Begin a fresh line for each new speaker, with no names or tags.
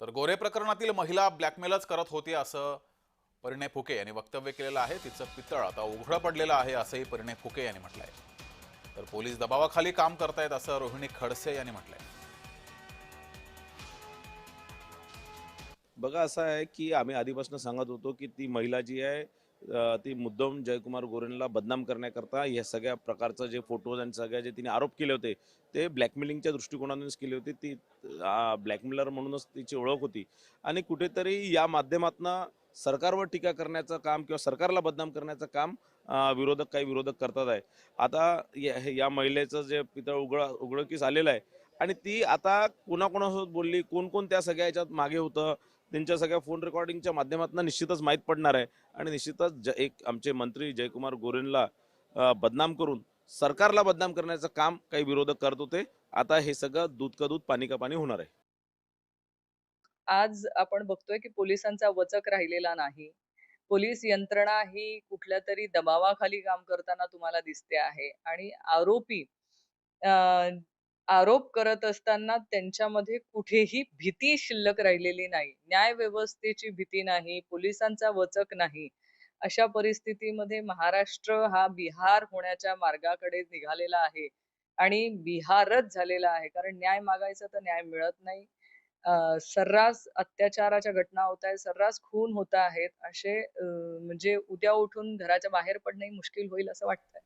तर गोरे प्रकरणातील महिला ब्लॅकमेलच करत होती असं परिणय फुके यांनी वक्तव्य केलेलं आहे. तिचं पितळ आता उघडं पडलेलं आहे असंही परिणय फुके यांनी म्हटलंय. तर पोलीस दबावाखाली काम करतायत असं रोहिणी खडसे यांनी म्हटलंय.
बघा असं आहे की आम्ही आधीपासून सांगत होतो की ती महिला जी आहे ती मुद्दम जयकुमार गोरेंला बदनाम करण्याकरता या सगळ्या प्रकारचं जे फोटोज आणि सगळ्या जे तिने आरोप केले होते ते ब्लॅकमेलिंगच्या दृष्टिकोनातूनच केले होते. ती ब्लॅकमेलर म्हणूनच तिची ओळख होती. आणि कुठेतरी या माध्यमातून सरकारवर टीका करण्याचं काम किंवा सरकारला बदनाम करण्याचं काम विरोधक काही विरोधक करतात आहे. आता या या महिलेचं जे पितळ उघड उघडकीस आलेलं आहे आणि ती आता कोणाकोणासोबत बोलली कोण कोण त्या सगळ्या याच्यात मागे होतं त्यांच्या सगळ्या फोन रेकॉर्डिंगच्या माध्यमातून निश्चितच माहीत पडणार आहे. आणि निश्चितच एक आमचे मंत्री जयकुमार गोरेंला बदनाम करून सरकारला बदनाम करण्याचं काम काही विरोधक करत होते. आता हे सगळं दूध का दूध पाणी का पाणी होणार आहे.
आज आपण बघतोय की पोलिसांचा वचक राहिलेला नाही. पोलीस यंत्रणा ही कुठल्या तरी दबावाखाली काम करताना तुम्हाला दिसते आहे. आणि आरोपी अं, आरोप करत असताना त्यांच्यामध्ये कुठेही भीती शिल्लक राहिलेली नाही. न्याय व्यवस्थेची भीती नाही पोलिसांचा वचक नाही. अशा परिस्थितीमध्ये महाराष्ट्र हा बिहार होण्याच्या मार्गाकडे निघालेला आहे आणि बिहारच झालेला आहे. कारण न्याय मागायचा तर न्याय मिळत नाही. सर्रास अत्याचाराच्या घटना होत आहेत सर्रास खून होत आहेत. असे म्हणजे उद्या उठून घराच्या बाहेर पडणे मुश्किल होईल असं वाटतंय.